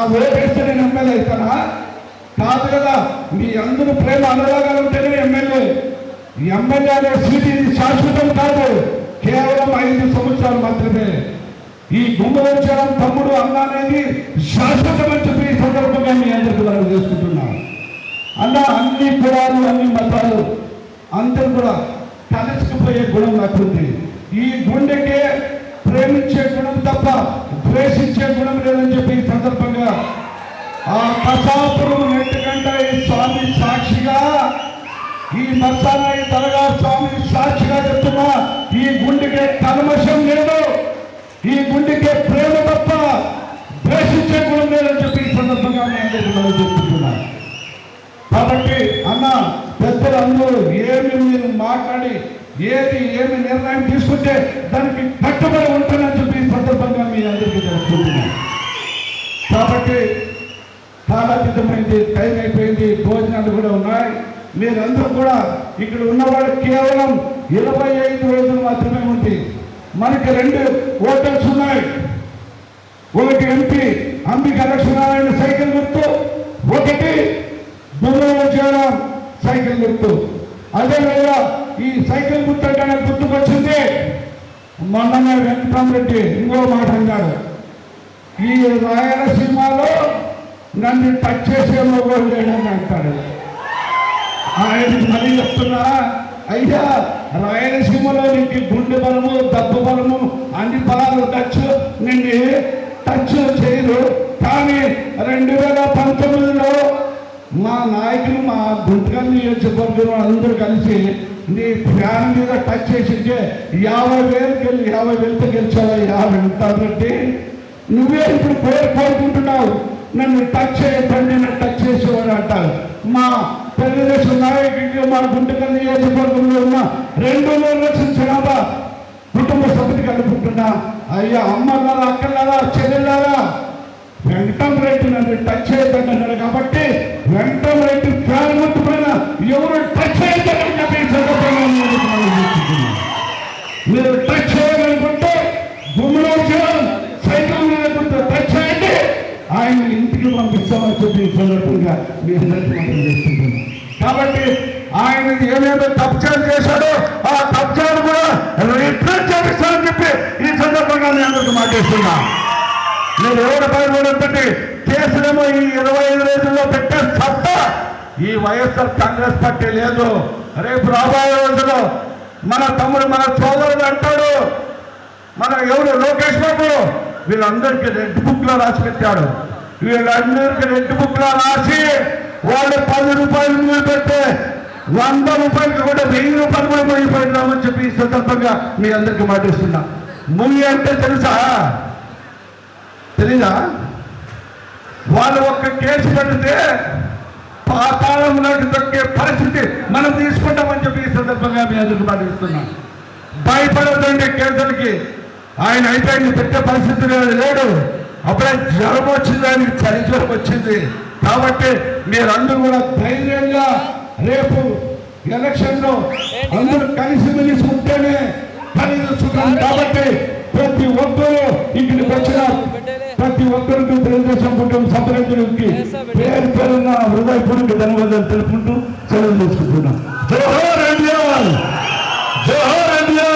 నా ఓటేస్తే నేను ఎమ్మెల్యే అవుతానా? కాదు కదా మీ అందరూ ప్రేమ అనురాగాలు ఉంటేనే ఎమ్మెల్యే. ఎమ్మెల్యే అనే సీట్ ఇది శాశ్వతం కాదు. కేవలం ఐదు సంవత్సరాలు మాత్రమే. ఈ గుమ్మవచ్చారం తమ్ముడు అన్న అనేది శాశ్వతమని చెప్పి ఈ సందర్భంగా మీ అందరికీ మనం చేసుకుంటున్నాం. అన్న అన్ని కులాలు అన్ని మతాలు అందరూ కూడా కలిసిపోయే గుణం నాకుంది. ఈ గుండెకే ప్రేమించే గుణం తప్ప ద్వేషించే గుణం లేదని చెప్పి ఈ సందర్భంగా ఆ కసాపురం నెట్టుకంట ఈ స్వామి సాక్షిగా ఈ మసానాయి తలగా స్వామి సాక్షిగా చెప్తున్నా ఈ గుండెకే కల్మషం లేదు. ఈ గుండెకే ప్రేమ తప్ప ద్వేషించే గుణం లేదని చెప్పి ఈ సందర్భంగా నేను చెప్తున్నా కాబట్టి అన్న పెద్దలందరూ ఏమి మీరు మాట్లాడి ఏది ఏమి నిర్ణయం తీసుకుంటే దానికి కట్టుబడి ఉంటానని చెప్పి సందర్భంగా మీ అందరికీ చెప్తున్నాను కాబట్టి కాలాతీతమైంది టైం అయిపోయింది భోజనాలు కూడా ఉన్నాయి. మీరందరూ కూడా ఇక్కడ ఉన్నవాడు కేవలం ఇరవై ఐదు రోజులు మాత్రమే ఉంది. మనకి రెండు హోటల్స్ ఉన్నాయి. ఒకటి ఎంపీ అంబిక లక్ష్మీనారాయణ సైకిల్ గుర్తు ఒకటి దుర్యోగం సైకిల్ గుర్తు. అదేవిధంగా ఈ సైకిల్ గుర్తుంటే గుర్తుకొచ్చింది. మొన్ననే వెంకటరామరెడ్డి ఇంకో మాట అన్నాడు ఈ రాయలసీమలో నన్ను టచ్ చేసే మొగోడు లేడని అంటాడు ఆయనకి మళ్ళీ చెప్తున్నా అయ్యా రాయలసీమలో నీకు గుండె బలము దెబ్బ బలము అన్ని బలాలు టచ్ నిన్ను టచ్ చేయరు. కానీ రెండు చెప్పారు మీరు అందరూ కలిసి నీ ఫ్యాన్ మీద టచ్ చేసింటే యాభై వేలకి వెళ్ళి యాభై వేలతో గెలిచావా? యాభై వెళ్తానంటే నువ్వే ఇప్పుడు పేరు కోరుకుంటున్నావు. నన్ను టచ్ చేయకండి నన్ను టచ్ చేసేవాడు అంటారు మా తెలుగుదేశం నాయకుడికి మా గుంటకల్ నియోజకవర్గంలో ఉన్న రెండు మూడు లక్షల జనాభా కుటుంబ సభ్యుడికి అనుకుంటున్నా. అయ్యా అమ్మ అమ్మలారా అక్కలారా చెల్లెలారా వెంకటం రెడ్డి నన్ను టచ్ చేయ కాబట్టి వెంకటం రెడ్డి ఫ్యాన్ గుర్తు పైన ఎవరు టచ్ చేయొద్దని చెప్పి ఈ సందర్భంగా నేను మీకు చెప్తున్నాను. మీరు టచ్ చేయాలనుకుంటే గుమ్మలో చేయాలి సైకిల్ మీద కొంచెం టచ్ చేయండి ఆయన ఇంటికి పంపిస్తామని చెప్పి ఈ సందర్భంగా మీ అందరికీ మనం చేస్తున్నాం కాబట్టి ఆయన ఏమేమి కబ్జాలు చేశాడో ఆ కబ్జాలు కూడా రిటర్న్ చేపిస్తారని చెప్పి ఈ సందర్భంగా నేను అందరికీ మాట్లాడుతున్నా నేను ఎవరి పైన ఉన్నటువంటి కేసులేమో ఈ ఇరవై ఐదు రోజుల్లో పెట్టే సత్తా ఈ వైఎస్ఆర్ కాంగ్రెస్ పార్టీ లేదు. రేపు రాబోయే రోజుల్లో మన తమ్ముడు మన సోదరుడు అంటాడు మన ఎవరు లోకేష్ బాబు? వీళ్ళందరికీ రెడ్ బుక్లో రాసి పెట్టాడు. వీళ్ళందరికీ రెడ్ బుక్లో రాసి వాళ్ళు పది రూపాయలు మీద వంద రూపాయలకి కూడా వెయ్యి రూపాయలు కూడా పోయిపోయినామని చెప్పి ఈ సందర్భంగా మీ అందరికీ మాటిస్తున్నా ముగి అంటే తెలుసా? తెలీదా? వాళ్ళు ఒక్క కేసు పెడితే పాతాళంలోకి దొక్కే పరిస్థితి మనం తీసుకుంటామని చెప్పి ఈ సందర్భంగా మీ అందరికి మాటిస్తున్నాం భయపడదండి కేసులకి. ఆయన అయిపోయింది పెట్టే పరిస్థితి లేదు. లేడు. అప్పుడే జ్వరం వచ్చింది ఆయనకి చలి జ్వరం వచ్చింది. కాబట్టి మీరందరూ కూడా ధైర్యంగా రేపు ఎలక్షన్లో అందరూ కలిసి మెలిసి ఉంటేనే కలిసి కాబట్టి ప్రతి ఒక్కరూ ఇక్కడికి వచ్చిన ప్రతి ఒక్కరికి తెలుగుదేశం కుటుంబ సభ్యులకి పేరు పేరున్న హృదయపూర్వక ధన్యవాదాలు తెలుపుకుంటూ సెలవు తీసుకుంటున్నాం. జోహర్ ఇండియా జోహర్ ఇండియా